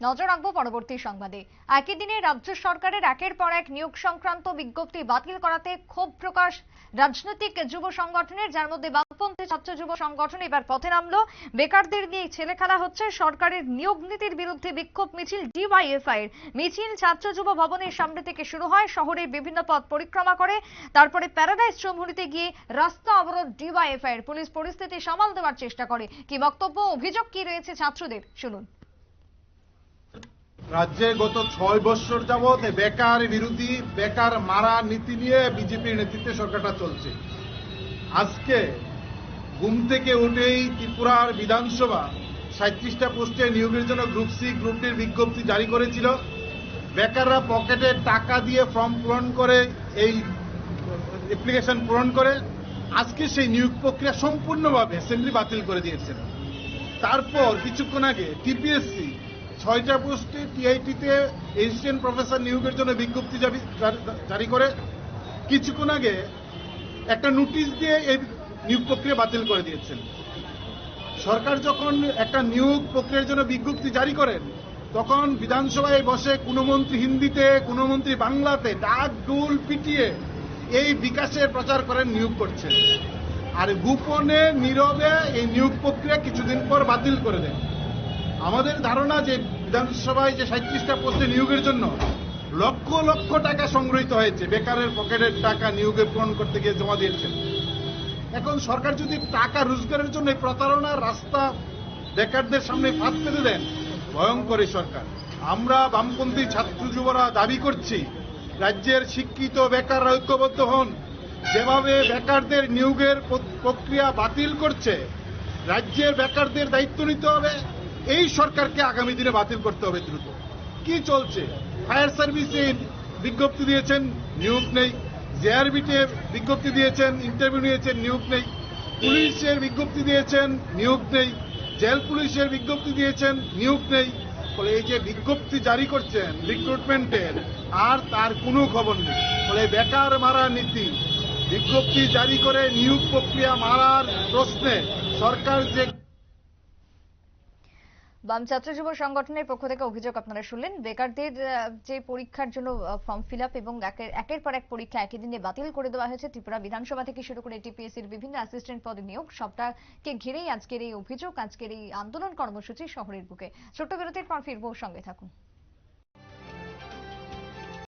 নজর রাখব পরবর্তী সংবাদে। একই দিনে রাজ্য সরকারের একের পর এক নিয়োগ সংক্রান্ত বিজ্ঞপ্তি বাতিল করাতে ক্ষোভ প্রকাশ রাজনৈতিক যুব সংগঠনের, যার মধ্যে বামপন্থী ছাত্র যুব সংগঠন এবার পথে নামলো। বেকারদের নিয়ে ছেলে খেলা হচ্ছে। সরকারের নিয়োগ নীতির বিরুদ্ধে বিক্ষোভ মিছিল ডিওয়াইএফআই এর মিছিল ছাত্র যুব ভবনের সামনে থেকে শুরু হয়, শহরের বিভিন্ন পথ পরিক্রমা করে। তারপরে প্যারাডাইস চৌমুহনীতে গিয়ে রাস্তা অবরোধ ডিওয়াইএফআই এর পুলিশ পরিস্থিতি সামাল দেওয়ার চেষ্টা করে। কি বক্তব্য, অভিযোগ কি রয়েছে ছাত্রদের? শুনুন। রাজ্যে গত ছয় বছর যাবৎ বেকার বিরোধী, বেকার মারা নীতি নিয়ে বিজেপির নেতৃত্বে সরকারটা চলছে। আজকে ঘুম থেকে উঠেই ত্রিপুরার বিধানসভা সাঁত্রিশটা পোস্টে নিয়োগের জন্য গ্রুপ সি, গ্রুপ ডির বিজ্ঞপ্তি জারি করেছিল। বেকাররা পকেটে টাকা দিয়ে ফর্ম পূরণ করে, এই অ্যাপ্লিকেশন পূরণ করে, আজকে সেই নিয়োগ প্রক্রিয়া সম্পূর্ণভাবে অ্যাসেম্বলি বাতিল করে দিয়েছেন তারপর কিছুক্ষণ আগে টিপিএসসি ছয়টা পোস্টে টিআইটিতে এসিস্ট্যান্ট প্রফেসর নিয়োগের জন্য বিজ্ঞপ্তি জারি করে। কিছুক্ষণ আগে একটা নোটিশ দিয়ে এই নিয়োগ প্রক্রিয়া বাতিল করে দিয়েছেন। সরকার যখন একটা নিয়োগ প্রক্রিয়ার জন্য বিজ্ঞপ্তি জারি করেন, তখন বিধানসভায় বসে কোনো মন্ত্রী হিন্দিতে, কোনো মন্ত্রী বাংলাতে ডাক ডুল পিটিয়ে এই বিকাশের প্রচার করেন, নিয়োগ করছেন। আর গোপনে, নীরবে এই নিয়োগ প্রক্রিয়া কিছুদিন পর বাতিল করে দেন। আমাদের ধারণা যে বিধানসভায় যে সাঁত্রিশটা পোস্টে নিয়োগের জন্য লক্ষ লক্ষ টাকা সংগৃহীত হয়েছে, বেকারের পকেটের টাকা নিয়োগে পূরণ করতে গিয়ে জমা দিয়েছেন। এখন সরকার যদি টাকা রোজগারের জন্য প্রতারণার রাস্তা বেকারদের সামনে ফাঁস পেতে দেন, ভয়ঙ্কর সরকার। আমরা বামপন্থী ছাত্র যুবরা দাবি করছি, রাজ্যের শিক্ষিত বেকাররা ঐক্যবদ্ধ হন। যেভাবে বেকারদের নিয়োগের প্রক্রিয়া বাতিল করছে, রাজ্যের বেকারদের দায়িত্ব নিতে হবে। এই সরকারকে আগামী দিনে বাতিল করতে হবে দ্রুত। কি চলছে? ফায়ার সার্ভিসে বিজ্ঞপ্তি দিয়েছেন, নিয়োগ নেই। জেআরবিতে বিজ্ঞপ্তি দিয়েছেন, ইন্টারভিউ নিয়েছেন, নিয়োগ নেই। পুলিশের বিজ্ঞপ্তি দিয়েছেন, নিয়োগ নেই। জেল পুলিশের বিজ্ঞপ্তি দিয়েছেন, নিয়োগ নেই। ফলে এই যে বিজ্ঞপ্তি জারি করছেন রিক্রুটমেন্টের আর তার কোনো খবর নেই। ফলে বেকার মারা নীতি, বিজ্ঞপ্তি জারি করে নিয়োগ প্রক্রিয়া মারার প্রশ্নে সরকার যে বাম ছাত্র যুব সংগঠনের পক্ষ থেকে অভিযোগ আপনারা শুনলেন। বেকারদের যে পরীক্ষার জন্য ফর্ম ফিল আপ এবং একের পর এক পরীক্ষা একই দিনে বাতিল করে দেওয়া হয়েছে। ত্রিপুরা বিধানসভা থেকে শুরু করে টিপিএসসির বিভিন্ন অ্যাসিস্ট্যান্ট পদে নিয়োগ সবটাকে ঘিরেই আজকের এই অভিযোগ, আজকের এই আন্দোলন কর্মসূচি শহরের বুকে। ছোট্ট বিরতির পর ফিরবো সঙ্গে থাকুন।